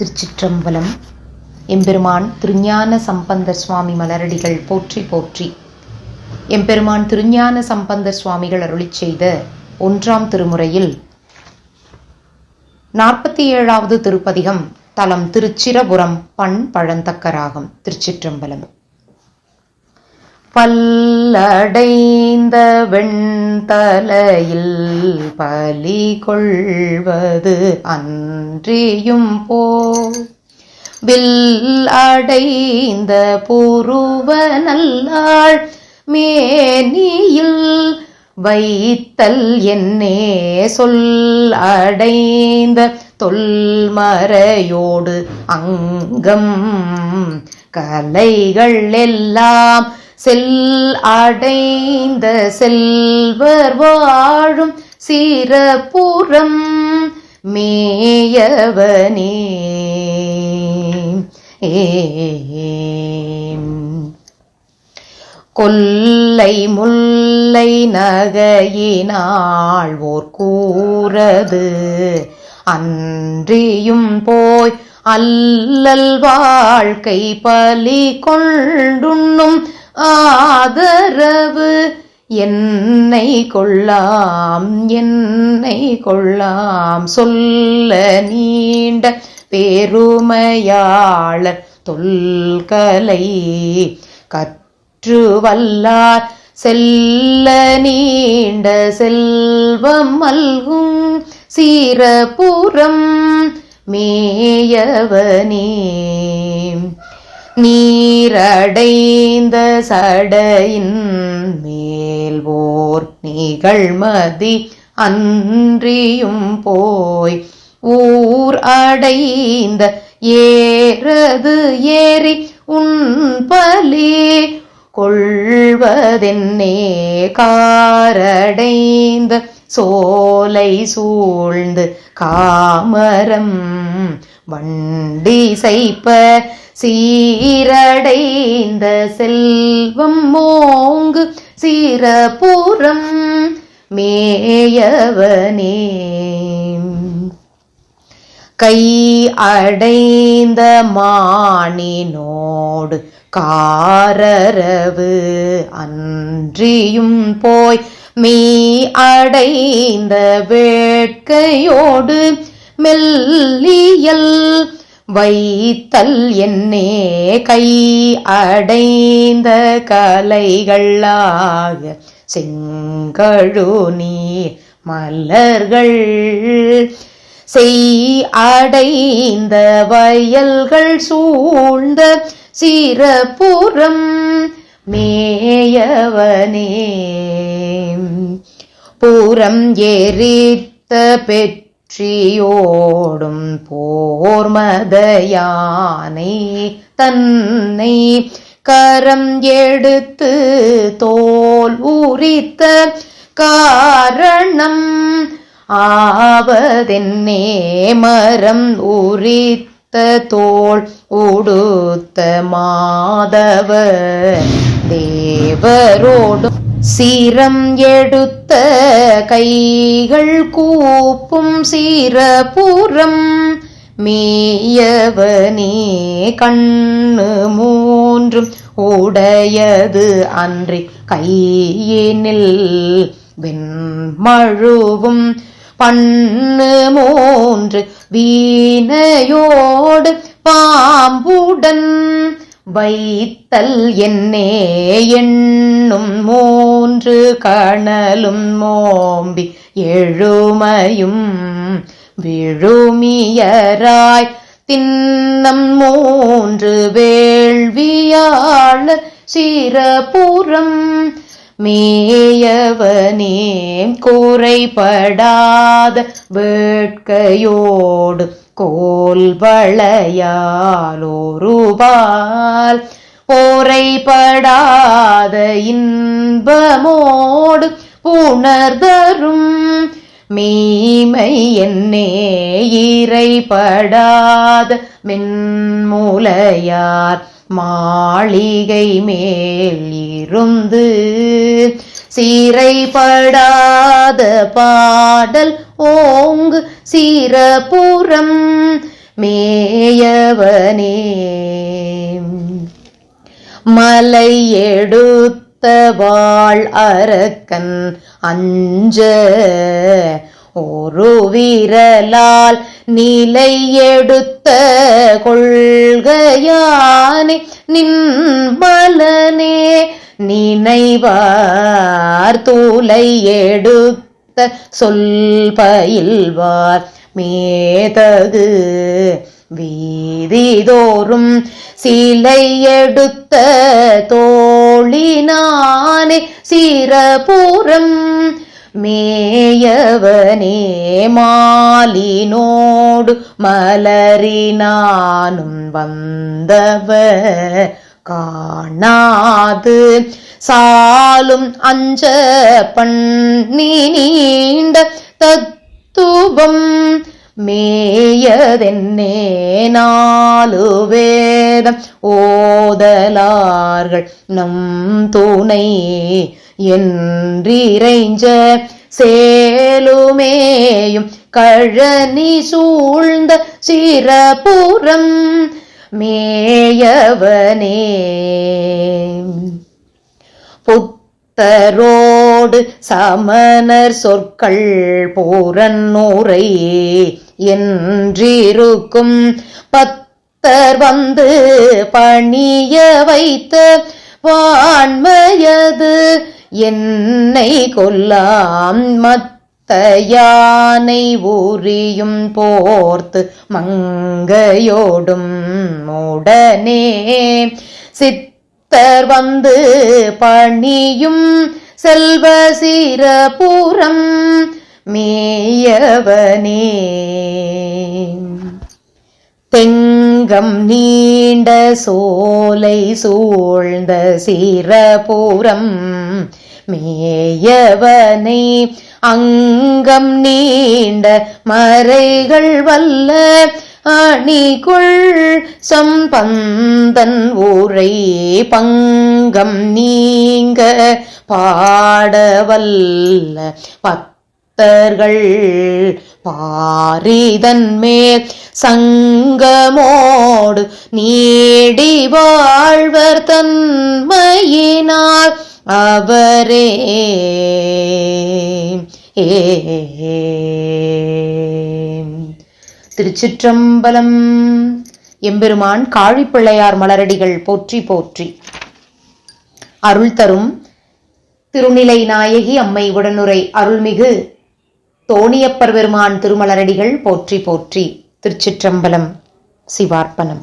திருச்சிற்றம்பலம். எம்பெருமான் திருஞான சம்பந்தர் சுவாமி மலரடிகள் போற்றி போற்றி. எம்பெருமான் திருஞான சம்பந்தர் சுவாமிகள் அருளி செய்த ஒன்றாம் திருமுறையில் நாற்பத்தி ஏழாவது திருப்பதிகம் தலம் திருச்சிரபுரம் பண் பழந்தக்கராகும் திருச்சிற்றம்பலம். பல்லடைந்த வெண்தலையில் பலி கொள்வது அன்றியும் போ. வில் அடைந்த புருவ நல்லாள் மேனியில் வைத்தல் என்னே சொல் அடைந்த தொல்மறையோடு அங்கம் கலைகள் எல்லாம் செல் அடைந்த செல்வர் வாழும் சிறப்புறம் மேயவனே. கொல்லை முல்லை நகையினாள் ஓர் கூறது. அன்றியும் போய் அல்லல் வாழ்க்கை பலி கொண்டுண்ணும் ஆதரவு. என்னை கொள்ளாம் என்னை கொள்ளாம். சொல்ல நீண்ட பெருமையாளர் தொல்கலை. கற்று வல்லார் செல்ல நீண்ட செல்வம் மல்கும். சீரபுரம் மேயவனே. நீ சீரடைந்த சடையின் மேல் ஓர் நிகழ்மதி அன்றியும் போய் ஊர் அடைந்த ஏறது ஏறி உண்பலி கொள்வதென்னே காரடைந்த சோலை சூழ்ந்து காமரம் வண்டி சைப்ப சீரடைந்த செல்வம் மோங்கு சீரபுரம் மேயவனே. கை அடைந்த மானினோடு காரரவு அன்றியும் போய் மீ அடைந்த வேட்கையோடு மெல்லியல் வைத்தல் என்னே கை அடைந்த கலைகளாக செங்கழு நீர் மலர்கள் செய் அடைந்த வயல்கள் சூழ்ந்த சிறப்புறம் மேயவனே. பூரம் எரித்த பெற்ற போர்மத யானை தன்னை கரம் எடுத்து தோல் உரித்த காரணம் ஆவதென்னே மரம் உரித்த தோல் உடுத்த மாதவ தேவரோடும் சீரம் எடுத்த கைகள் கூப்பும் சீரபுரம் மேயவனே கண்ணு மூன்றும் உடையது அன்றி கையினில் வெண்மழுவும் பண்ணு மூன்று வீணையோடு பாம்புடன் வைத்தல் என்னே எண்ணும் மூன்று கணலும் மோம்பி எழுமையும் விழுமியராய். தின்னம் மூன்று வேள்வியாள சிறபுறம் மேயவனே குறைபடாத வேட்கையோடு கோல் வளையாலோருபால் போரைப்படாத இன்பமோடு புணர்தரும் மீமை என்னே இறைப்படாத மென்முலையார் மாளிகை மேல் இருந்து சீரைப்படாத பாடல் ஓங்கு சீரபுரம் மேயவனே. மலை எடுத்த வாழ் அரக்கன் அஞ்ச. ஒரு வீரலால் நிலை எடுத்த கொள்கையானே நின்பலனே நினைவார் தூலை எடுத்த சொல் பயில்வார் மேதகு. வீதிதோறும் சிலை எடுத்த தோழினானே சிரபுரம் மேயவனே மாலினோடு மலரினானும் வந்தவ காணாது. சாலும் அஞ்ச பண்ணி நீண்ட தத்துவம். மேயதென்னே நாலு வேதம் ஓதலார்கள் நம் துணை என்றிறைஞ்ச சேலுமேயும் கழனி சூழ்ந்த சிரபுரம் மேயவனே. புத்தரோடு சமணர் சொற்கள் பூரன் பூரன்னுரை என்றிருக்கும். பத்தர் வந்து பணிய வைத்த வான்மையது என்னை கொல்லாம் மத்தயானை உரியும் போர்த்து மங்கையோடும் உடனே சித்தர் வந்து பணியும் செல்வ சீரபுரம் மேயவனே. தெங்கம் நீண்ட சோலை சூழ்ந்த சிரபுரம் மேயவனை. அங்கம் நீண்ட மறைகள் வல்ல அணிகுள் சம்பந்தன் ஊரை பங்கம் நீங்க பாடவல்ல பக்தர்கள் பாரிதன் மேல் சங்கமோடு நீடி வாழ்வர் தன்மையினால் அவரே. திருச்சிற்றம்பலம். எம்பெருமான் காழிப்பிள்ளையார் மலரடிகள் போற்றி போற்றி. அருள் தரும் திருநிலை நாயகி அம்மை உடனுரை அருள்மிகு தோணியப்பர் பெருமான் திருமலரடிகள் போற்றி போற்றி திருச்சிற்றம்பலம் சிவார்ப்பணம்.